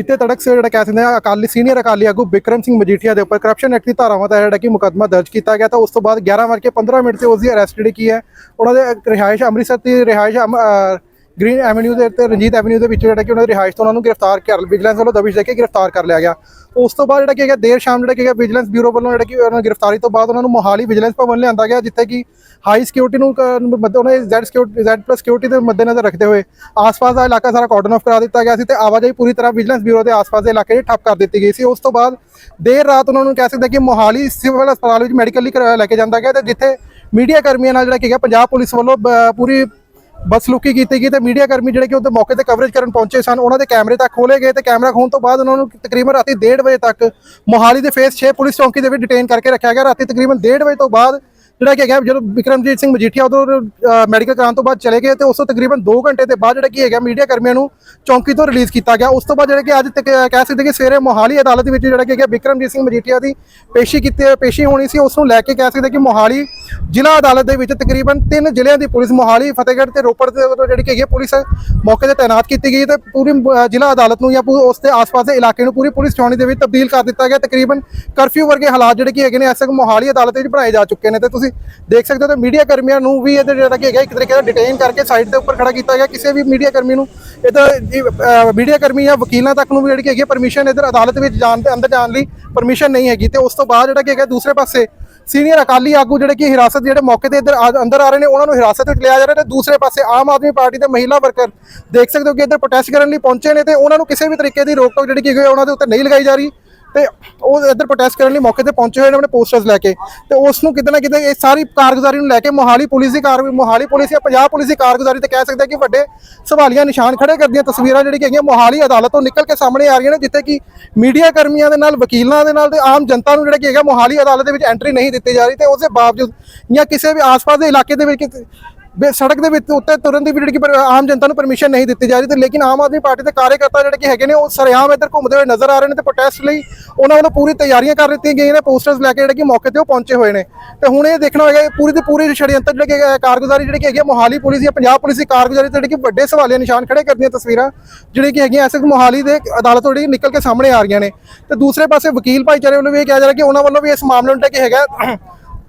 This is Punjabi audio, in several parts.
ਬੀਤੇ ਤੜਕ ਸੇ ਜਿਹੜਾ ਕਹਿ ਸਕਦੇ ਆ ਅਕਾਲੀ ਸੀਨੀਅਰ ਅਕਾਲੀ ਆਗੂ ਬਿਕਰਮ ਸਿੰਘ ਮਜੀਠੀਆ ਦੇ ਉੱਪਰ ਕਰਪਸ਼ਨ ਐਕਟ ਦੀ ਧਾਰਾਵਾਂ ਦਾ ਜਿਹੜਾ ਕਿ ਮੁਕੱਦਮਾ ਦਰਜ ਕੀਤਾ ਗਿਆ, ਤਾਂ ਉਸ ਤੋਂ ਬਾਅਦ 11 ਵਜੇ 15 ਮਿੰਟ ਤੇ ਉਸ ਦੀ ਅਰੈਸਟ ਜਿਹੜੀ ਕੀ ਹੈ, ਉਹਨਾਂ ਦੇ ਰਿਹਾਇਸ਼ ਅੰਮ੍ਰਿਤਸਰ ਦੀ ਰਿਹਾਇਸ਼ ਗ੍ਰੀਨ ਐਵਨਿਊ ਦੇ ਉੱਤੇ, ਰਣਜੀਤ ਐਵਨਿਊ ਦੇ ਵਿੱਚ ਜਿਹੜਾ ਕਿ ਉਹਨਾਂ ਦੀ ਰਿਹਾਇਸ਼ ਤੋਂ ਉਹਨਾਂ ਨੂੰ ਗ੍ਰਿਫਤਾਰ ਕਰ ਵਿਜੀਲੈਂਸ ਵੱਲੋਂ ਦਬਿਸ਼ ਦੇ ਕੇ ਗ੍ਰਿਫਤਾਰ ਕਰ ਲਿਆ ਗਿਆ। ਉਸ ਤੋਂ ਬਾਅਦ ਜਿਹੜਾ ਕਿ ਹੈਗਾ, ਦੇਰ ਸ਼ਾਮ ਜਿਹੜਾ ਕਿ ਹੈਗਾ ਵਿਜੀਲੈਂਸ ਬਿਊਰੋ ਵੱਲੋਂ ਜਿਹੜਾ ਕਿ ਉਹਨਾਂ ਨੂੰ ਗ੍ਰਿਫਤਾਰੀ ਤੋਂ ਬਾਅਦ ਉਹਨਾਂ ਨੂੰ ਮੋਹਾਲੀ ਵਿਜੀਲੈਂਸ ਭਵਨ ਲਿਆਂਦਾ ਗਿਆ, ਜਿੱਥੇ ਕਿ ਹਾਈ ਸਿਕਿਉਰਿਟੀ ਨੂੰ ਕ- ਮੱਦ- ਉਹਨਾਂ ਦੇ Z security Z plus security ਦੇ ਮੱਦੇਨਜ਼ਰ ਰੱਖਦੇ ਹੋਏ ਆਸ-ਪਾਸ ਦਾ ਇਲਾਕਾ ਸਾਰਾ ਕਾਰਡਨ ਆਫ ਕਰਾ ਦਿੱਤਾ ਗਿਆ ਸੀ ਤੇ ਆਵਾਜਾਈ ਪੂਰੀ ਤਰ੍ਹਾਂ ਵਿਜੀਲੈਂਸ ਬਿਊਰੋ ਦੇ ਆਸ-ਪਾਸ ਦੇ ਇਲਾਕੇ 'ਚ ਠੱਪ ਕਰ ਦਿੱਤੀ ਗਈ ਸੀ। ਉਸ ਤੋਂ ਬਾਅਦ ਦੇਰ ਰਾਤ ਉਹਨਾਂ ਨੂੰ ਕਹਿ ਸਕਦੇ ਕਿ ਮੋਹਾਲੀ ਸਿਵਲ ਹਸਪਤਾਲ ਵਿੱਚ ਮੈਡੀਕਲ ਮੈਡੀਕਲੀ ਲੈ ਕੇ ਜਾਂਦਾ ਗਿਆ ਤੇ ਜਿੱਥੇ ਮੀਡੀਆ ਕਰਮੀਆਂ ਨਾਲ ਜਿਹੜਾ ਕਿ ਹੈਗਾ, ਪੰਜਾਬ ਪੁਲਿਸ ਵੱਲੋਂ ਬ- ਪੂਰੀ ਬਸ ਲੁਕੀ ਕੀਤੀ ਗਈ ਤੇ ਮੀਡੀਆ ਕਰਮੀ ਜਿਹੜੇ ਕਿ ਉਹਦੇ ਮੌਕੇ ਤੇ ਕਵਰੇਜ ਕਰਨ ਪਹੁੰਚੇ ਸਨ, ਉਹਨਾਂ ਦੇ ਕੈਮਰੇ ਤੱਕ ਖੋਲੇ ਗਏ ਤੇ ਕੈਮਰਾ ਖੋਣ ਤੋਂ ਬਾਅਦ ਉਹਨਾਂ ਨੂੰ ਤਕਰੀਬਨ ਰਾਤੀ 1:30 ਵਜੇ ਤੱਕ ਮੋਹਾਲੀ ਦੇ ਫੇਸ 6 ਪੁਲਿਸ ਚੌਂਕੀ ਦੇ ਵਿੱਚ ਡਿਟੇਨ ਕਰਕੇ ਰੱਖਿਆ ਗਿਆ। ਰਾਤੀ ਤਕਰੀਬਨ 1:30 ਵਜੇ ਤੋਂ ਬਾਅਦ ਜਿਹੜਾ ਕਿ ਹੈਗਾ, ਜਦੋਂ ਵਿਕਰਮਜੀਤ ਸਿੰਘ ਮਜੀਠੀਆ ਉਦੋਂ ਮੈਡੀਕਲ ਕਰਾਉਣ ਤੋਂ ਬਾਅਦ ਚਲੇ ਗਏ ਤੇ ਉਸ ਤੋਂ ਤਕਰੀਬਨ 2 ਘੰਟੇ ਦੇ ਬਾਅਦ ਜਿਹੜਾ ਕੀ ਹੈਗਾ, ਮੀਡੀਆ ਕਰਮੀਆਂ ਨੂੰ ਚੌਂਕੀ ਤੋਂ ਰਿਲੀਜ਼ ਕੀਤਾ ਗਿਆ। ਉਸ ਤੋਂ ਬਾਅਦ ਜਿਹੜਾ ਕਿ ਅੱਜ ਤੱਕ ਕਹਿ ਸਕਦੇ ਕਿ ਸਵੇਰੇ ਮੋਹਾਲੀ ਅਦਾਲਤ ਵਿੱਚ ਜਿਹੜਾ ਕਿ ਹੈਗਾ, ਵਿਕਰਮਜੀਤ ਸਿੰਘ ਮਜੀਠੀਆ ਦੀ ਪੇਸ਼ੀ ਕੀਤੀ, ਪੇਸ਼ੀ ਹੋਣੀ ਸੀ, ਉਸ ਨੂੰ ਲੈ ਕੇ ਕਹਿ ਸਕਦੇ ਕਿ ਮੋਹਾਲੀ ਜ਼ਿਲ੍ਹਾ ਅਦਾਲਤ ਦੇ ਵਿੱਚ ਤਕਰੀਬਨ ਤਿੰਨ ਜ਼ਿਲ੍ਹਿਆਂ ਦੀ ਪੁਲਿਸ ਮੋਹਾਲੀ, ਫਤਿਹਗੜ੍ਹ ਤੇ ਰੋਪੜ ਦੇ ਵੱਲੋਂ ਜਿਹੜੀ ਕਿ ਹੈਗੀ ਹੈ ਪੁਲਿਸ ਮੌਕੇ ਤੇ ਤਾਇਨਾਤ ਕੀਤੀ ਗਈ ਤੇ ਪੂਰੀ ਜ਼ਿਲ੍ਹਾ ਅਦਾਲਤ ਨੂੰ ਜਾਂ ਪੂ- ਉਸ ਦੇ ਆਸ-ਪਾਸ ਦੇ ਇਲਾਕੇ ਨੂੰ ਪੂਰੀ ਪੁਲਿਸ ਚੌਣੀ ਦੇ ਵਿੱਚ ਤਬਦੀਲ ਕਰ ਦਿੱਤਾ ਗਿਆ। ਤਕਰੀਬਨ ਕਰਫਿਊ ਵਰਗੇ ਹਾਲਾਤ ਜਿਹੜੇ ਕਿ ਹੈਗੇ ਨੇ ਐਸਕ ਮੋਹਾਲੀ ਅਦਾਲਤ ਵਿੱਚ ਬਣਾਏ ਜਾ ਚੁੱਕੇ ਨੇ ਤੇ ਤੁਸੀਂ ਦੇਖ ਸਕਦੇ ਹੋ ਤੇ ਮੀਡੀਆ ਕਰਮੀਆਂ ਨੂੰ ਵੀ ਇਹਦੇ ਜਿਹੜਾ ਕਿ ਹੈਗਾ ਇੱਕ ਤਰੀਕੇ ਦਾ ਡਿਟੇਨ ਕਰਕੇ ਸਾਈਡ ਦੇ ਉੱਪਰ ਖੜਾ ਕੀਤਾ ਗਿਆ। ਕਿਸੇ ਵੀ ਮੀਡੀਆ ਕਰਮੀ ਨੂੰ ਇਹਦਾ ਮੀਡੀਆ ਕਰਮੀ ਜਾਂ ਵਕੀਲਾਂ ਤੱਕ ਨੂੰ ਵੀ ਜਿਹੜੀ ਕਿ ਹੈਗੀ ਪਰਮਿਸ਼ਨ ਇਧਰ ਅਦਾਲਤ ਵਿੱਚ ਜਾਣ ਦੇ, ਅੰਦਰ ਜਾਣ ਲਈ ਪਰਮਿਸ਼ਨ ਨਹੀਂ ਹੈਗੀ ਤੇ ਉਸ ਤੋਂ ਬਾਅਦ ਜਿਹੜਾ ਕਿ ਹੈਗਾ ਦੂਸਰੇ ਪਾਸੇ ਸੀਨੀਅਰ ਅਕਾਲੀ ਆਗੂ ਜਿਹੜੇ ਕਿ ਹਿਰਾਸਤ ਜਿਹੜੇ ਮੌਕੇ ਤੇ ਇੱਧਰ ਆ- ਅੰਦਰ ਆ ਰਹੇ ਨੇ, ਉਹਨਾਂ ਨੂੰ ਹਿਰਾਸਤ ਵਿੱਚ ਲਿਆ ਜਾ ਰਿਹਾ ਤੇ ਦੂਸਰੇ ਪਾਸੇ ਆਮ ਆਦਮੀ ਪਾਰਟੀ ਦੇ ਮਹਿਲਾ ਵਰਕਰ ਦੇਖ ਸਕਦੇ ਹੋ ਕਿ ਇੱਧਰ ਪ੍ਰੋਟੈਸਟ ਕਰਨ ਲਈ ਪਹੁੰਚੇ ਨੇ ਤੇ ਉਹਨਾਂ ਨੂੰ ਕਿਸੇ ਵੀ ਤਰੀਕੇ ਦੀ ਰੋਕ ਟੋਕ ਜਿਹੜੀ ਕਿ ਹੈਗੀ ਉਹਨਾਂ ਦੇ ਉੱਤੇ ਨਹੀਂ ਲਗਾਈ ਜਾ ਰਹੀ। ਤੇ ਉਹ ਇੱਧਰ ਪ੍ਰੋਟੈਸਟ ਕਰਨ ਲਈ ਮੌਕੇ ਤੇ ਪਹੁੰਚੇ ਹੋਏ ਨੇ ਆਪਣੇ ਪੋਸਟਰਸ ਲੈ ਕੇ। ਤੇ ਉਸ ਨੂੰ ਕਿਤੇ ਨਾ ਕਿਤੇ ਇਹ ਸਾਰੀ ਕਾਰਗੁਜ਼ਾਰੀ ਨੂੰ ਲੈ ਕੇ ਮੋਹਾਲੀ ਪੁਲਿਸ ਦੀ ਕਾਰ ਮੋਹਾਲੀ ਪੁਲਿਸ ਜਾਂ ਪੰਜਾਬ ਪੁਲਿਸ ਦੀ ਕਾਰਗੁਜ਼ਾਰੀ ਤੇ ਕਹਿ ਸਕਦੇ ਹਾਂ ਕਿ ਵੱਡੇ ਸਵਾਲੀਆਂ ਨਿਸ਼ਾਨ ਖੜੇ ਕਰਦੀਆਂ ਤਸਵੀਰਾਂ ਜਿਹੜੀ ਹੈਗੀਆਂ ਮੋਹਾਲੀ ਅਦਾਲਤ ਤੋਂ ਨਿਕਲ ਕੇ ਸਾਹਮਣੇ ਆ ਰਹੀਆਂ ਨੇ, ਜਿੱਥੇ ਕਿ ਮੀਡੀਆ ਕਰਮੀਆਂ ਦੇ ਨਾਲ, ਵਕੀਲਾਂ ਦੇ ਨਾਲ ਤੇ ਆਮ ਜਨਤਾ ਨੂੰ ਜਿਹੜਾ ਕਿ ਹੈਗਾ ਮੋਹਾਲੀ ਅਦਾਲਤ ਦੇ ਵਿੱਚ ਐਂਟਰੀ ਨਹੀਂ ਦਿੱਤੀ ਜਾ ਰਹੀ ਤੇ ਉਸ ਦੇ ਬਾਵਜੂਦ ਜਾਂ ਕਿਸੇ ਵੀ ਆਸ-ਪਾਸ ਦੇ ਇਲਾਕੇ ਦੇ ਵਿੱਚ ਸੜਕ ਦੇ ਵਿੱਚ ਉੱਤੇ ਤੁਰਨ ਦੀ ਵੀ ਜਿਹੜੀ ਕਿ ਪਰ- ਆਮ ਜਨਤਾ ਨੂੰ ਪਰਮਿਸ਼ਨ ਨਹੀਂ ਦਿੱਤੀ ਜਾ ਰਹੀ ਤੇ ਲੇਕਿਨ ਆਮ ਆਦਮੀ ਪਾਰਟੀ ਦੇ ਕਾਰਜਕਰਤਾ ਜਿਹੜੇ ਕਿ ਹੈਗੇ ਨੇ, ਉਹ ਸਰੇਆਮ ਇੱਧਰ ਘੁੰਮਦੇ ਹੋਏ ਨਜ਼ਰ ਆ ਰਹੇ ਨੇ ਤੇ ਪ੍ਰੋਟੈਸਟ ਲਈ ਉਹਨਾਂ ਵੱਲੋਂ ਪੂਰੀ ਤਿਆਰੀਆਂ ਕਰ ਦਿੱਤੀਆਂ ਗਈਆਂ ਨੇ ਪੋਸਟਰਸ ਲੈ ਕੇ ਜਿਹੜੇ ਕਿ ਮੌਕੇ ਤੇ ਉਹ ਪਹੁੰਚੇ ਹੋਏ ਨੇ। ਤੇ ਹੁਣ ਇਹ ਦੇਖਣਾ ਹੋਏਗਾ, ਇਹ ਪੂਰੀ ਦੀ ਪੂਰੀ ਛੜਯੰਤਰ ਜਿਹੜੇ ਕਿ ਕਾਰਗੁਜ਼ਾਰੀ ਜਿਹੜੀ ਕਿ ਹੈਗੀ ਹੈ ਮੋਹਾਲੀ ਪੁਲਿਸ ਜਾਂ ਪੰਜਾਬ ਪੁਲਿਸ ਦੀ ਕਾਰਗੁਜ਼ਾਰੀ ਤੇ ਜਿਹੜੀ ਕਿ ਵੱਡੇ ਸਵਾਲੀਆ ਨਿਸ਼ਾਨ ਖੜੇ ਕਰਦੀਆਂ ਤਸਵੀਰਾਂ ਜਿਹੜੀ ਕਿ ਹੈਗੀਆਂ ਐਸੇ ਮੋਹਾਲੀ ਦੇ ਅਦਾਲਤ ਤੋਂ ਜਿਹੜੀ ਨਿਕਲ ਕੇ ਸਾਹਮਣੇ ਆ ਰਹੀਆਂ ਨੇ। ਤੇ ਦੂਸਰੇ ਪਾਸੇ ਵਕੀਲ ਭਾਈਚਾਰੇ ਵੱਲੋਂ ਵੀ ਇਹ ਕਿਹਾ ਜਾ ਰਿਹਾ ਕਿ ਉਹਨਾਂ ਵੱਲੋਂ ਵੀ ਇਸ ਮਾਮਲੇ ਨੂੰ ਲੈ ਕੇ ਹੈਗਾ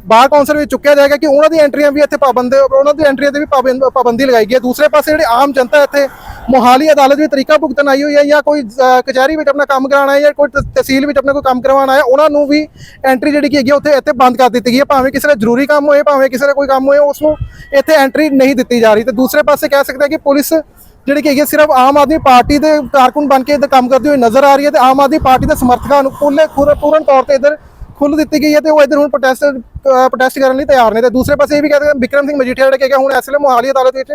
ਬਾਰ ਕੌਂਸਲ ਵਿੱਚ ਚੁੱਕਿਆ ਜਾਏਗਾ ਕਿ ਉਹਨਾਂ ਦੀ ਐਂਟਰੀਆਂ ਵੀ ਇੱਥੇ ਪਾਬੰਦ ਉਹਨਾਂ ਦੀ ਐਂਟਰੀਆਂ ਤੇ ਵੀ ਪਾਬੰਦ- ਪਾਬੰਦੀ ਲਗਾਈ ਗਈ ਹੈ। ਦੂਸਰੇ ਪਾਸੇ ਜਿਹੜੇ ਆਮ ਜਨਤਾ ਇੱਥੇ ਮੋਹਾਲੀ ਅਦਾਲਤ ਵਿੱਚ ਤਰੀਕਾ ਭੁਗਤਣ ਆਈ ਹੋਈ ਹੈ ਜਾਂ ਕੋਈ ਕਚਹਿਰੀ ਵਿੱਚ ਆਪਣਾ ਕੰਮ ਕਰਾਉਣਾ ਹੈ ਜਾਂ ਕੋਈ ਤਹਿਸੀਲ ਵਿੱਚ ਆਪਣਾ ਕੋਈ ਕੰਮ ਕਰਵਾਉਣਾ ਹੈ ਉਹਨਾਂ ਨੂੰ ਵੀ ਐਂਟਰੀ ਜਿਹੜੀ ਕੀ ਹੈਗੀ ਹੈ ਉੱਥੇ ਇੱਥੇ ਬੰਦ ਕਰ ਦਿੱਤੀ ਗਈ ਹੈ। ਭਾਵੇਂ ਕਿਸੇ ਦਾ ਜ਼ਰੂਰੀ ਕੰਮ ਹੋਏ, ਭਾਵੇਂ ਕਿਸੇ ਦਾ ਕੋਈ ਕੰਮ ਹੋਏ, ਉਸ ਨੂੰ ਇੱਥੇ ਐਂਟਰੀ ਨਹੀਂ ਦਿੱਤੀ ਜਾ ਰਹੀ। ਤੇ ਦੂਸਰੇ ਪਾਸੇ ਕਹਿ ਸਕਦੇ ਹਾਂ ਕਿ ਪੁਲਿਸ ਜਿਹੜੀ ਕਿ ਹੈਗੀ ਹੈ, ਸਿਰਫ ਆਮ ਆਦਮੀ ਪਾਰਟੀ ਦੇ ਕਾਰਕੁਨ ਬਣ ਕੇ ਇੱਧਰ ਕੰਮ ਕਰਦੀ ਹੋਈ ਨਜ਼ਰ ਆ ਰਹੀ ਹੈ ਤੇ ਆਮ ਆਦਮੀ ਪਾਰਟੀ ਦੇ ਸਮਰਥਕਾਂ ਨੂੰ ਪੂਰੇ ਪੂਰਨ ਪੂਰਨ ਤੌਰ ਤੇ ਇੱਧਰ ਖੁੱਲ ਦਿੱਤੀ ਗਈ ਹੈ ਤੇ ਉਹ ਇੱਧਰ ਹੁਣ ਪ੍ਰੋਟੈਸਟ ਪ੍ਰੋਟੈਸਟ ਕਰਨ ਲਈ ਤਿਆਰ ਨੇ ਤੇ ਦੂਸਰੇ ਪਾਸੇ ਇਹ ਵੀ ਕਹਿੰਦੇ ਬਿਕਰਮ ਸਿੰਘ ਮਜੀਠੀਆ ਜਿਹੜੇ ਕਿ ਹੁਣ ਇਸ ਵੇਲੇ ਮੋਹਾਲੀ ਅਦਾਲਤ ਵਿੱਚ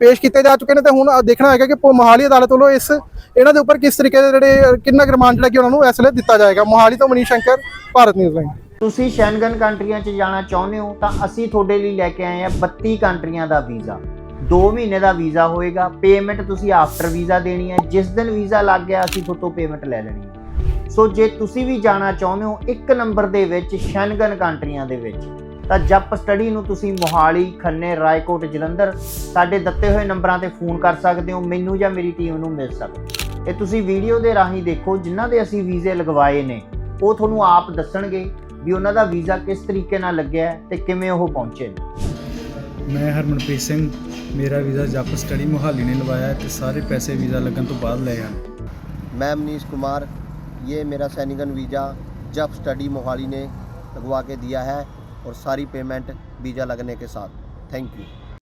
ਪੇਸ਼ ਕੀਤੇ ਜਾ ਚੁੱਕੇ ਨੇ ਤੇ ਹੁਣ ਦੇਖਣਾ ਹੈਗਾ ਕਿ ਮੋਹਾਲੀ ਅਦਾਲਤ ਵੱਲੋਂ ਇਸ, ਇਹਨਾਂ ਦੇ ਉੱਪਰ ਕਿਸ ਤਰੀਕੇ ਦੇ ਜਿਹੜੇ ਕਿੰਨਾ ਕੁ ਰਿਮਾਂਡ ਜਿਹੜਾ ਕਿ ਉਹਨਾਂ ਨੂੰ ਇਸ ਵੇਲੇ ਦਿੱਤਾ ਜਾਏਗਾ। ਮੋਹਾਲੀ ਤੋਂ ਮਨੀਸ਼ ਸ਼ੰਕਰ, ਭਾਰਤ ਨਿਊਜ਼ ਲਾਈਨ। ਤੁਸੀਂ ਸ਼ੈਂਗਨ ਕੰਟਰੀਆਂ 'ਚ ਜਾਣਾ ਚਾਹੁੰਦੇ ਹੋ ਤਾਂ ਅਸੀਂ ਤੁਹਾਡੇ ਲਈ ਲੈ ਕੇ ਆਏ ਹਾਂ 32 ਕੰਟਰੀਆਂ ਦਾ ਵੀਜ਼ਾ। 2 ਮਹੀਨੇ ਦਾ ਵੀਜ਼ਾ ਹੋਏਗਾ ਪੇਮੈਂਟ ਤੁਸੀਂ ਆਫਟਰ ਵੀਜ਼ਾ ਦੇਣੀ ਹੈ, ਜਿਸ ਦਿਨ ਵੀਜ਼ਾ ਲੱਗ ਗਿਆ ਅਸੀਂ ਤੁਹਾਤੋਂ ਪੇਮੈਂਟ ਲੈ ਲੈਣੀ ਹੈ। ਸੋ ਜੇ ਤੁਸੀਂ ਵੀ ਜਾਣਾ ਚਾਹੁੰਦੇ ਹੋ ਇੱਕ ਨੰਬਰ ਦੇ ਵਿੱਚ ਸ਼ੈਨਗਨ ਕੰਟਰੀਆਂ ਦੇ ਵਿੱਚ ਤਾਂ ਜੱਪ ਸਟੱਡੀ ਨੂੰ ਤੁਸੀਂ ਮੋਹਾਲੀ ਖੰਨੇ ਰਾਏਕੋਟ ਜਲੰਧਰ ਸਾਡੇ ਦਿੱਤੇ ਹੋਏ ਨੰਬਰਾਂ ਤੇ ਫੋਨ ਕਰ ਸਕਦੇ ਹੋ ਮੈਨੂੰ ਜਾਂ ਮੇਰੀ ਟੀਮ ਨੂੰ ਮਿਲ ਸਕਦੇ ਇਹ ਤੁਸੀਂ ਵੀਡੀਓ ਦੇ ਰਾਹੀਂ ਦੇਖੋ ਜਿਨ੍ਹਾਂ ਦੇ ਅਸੀਂ ਵੀਜ਼ੇ ਲਗਵਾਏ ਨੇ ਉਹ ਤੁਹਾਨੂੰ ਆਪ ਦੱਸਣਗੇ ਵੀ ਉਹਨਾਂ ਦਾ ਵੀਜ਼ਾ ਕਿਸ ਤਰੀਕੇ ਨਾਲ ਲੱਗਿਆ ਤੇ ਕਿਵੇਂ ਉਹ ਪਹੁੰਚੇ ਨੇ। ਮੈਂ ਹਰਮਨਪ੍ਰੀਤ ਸਿੰਘ ਮੇਰਾ ਵੀਜ਼ਾ ਜੱਪ ਸਟੱਡੀ ਮੋਹਾਲੀ ਨੇ ਲਵਾਇਆ ਤੇ ਸਾਰੇ ਪੈਸੇ ਵੀਜ਼ਾ ਲੱਗਣ ਤੋਂ ਬਾਅਦ ਲਏ ਹਨ। ਮੈਂ ਮਨੀਸ਼ ਕੁਮਾਰ ये मेरा सैनिकन वीज़ा जब स्टडी मोहाली ने लगवा के दिया है और सारी पेमेंट वीज़ा लगने के साथ थैंक यू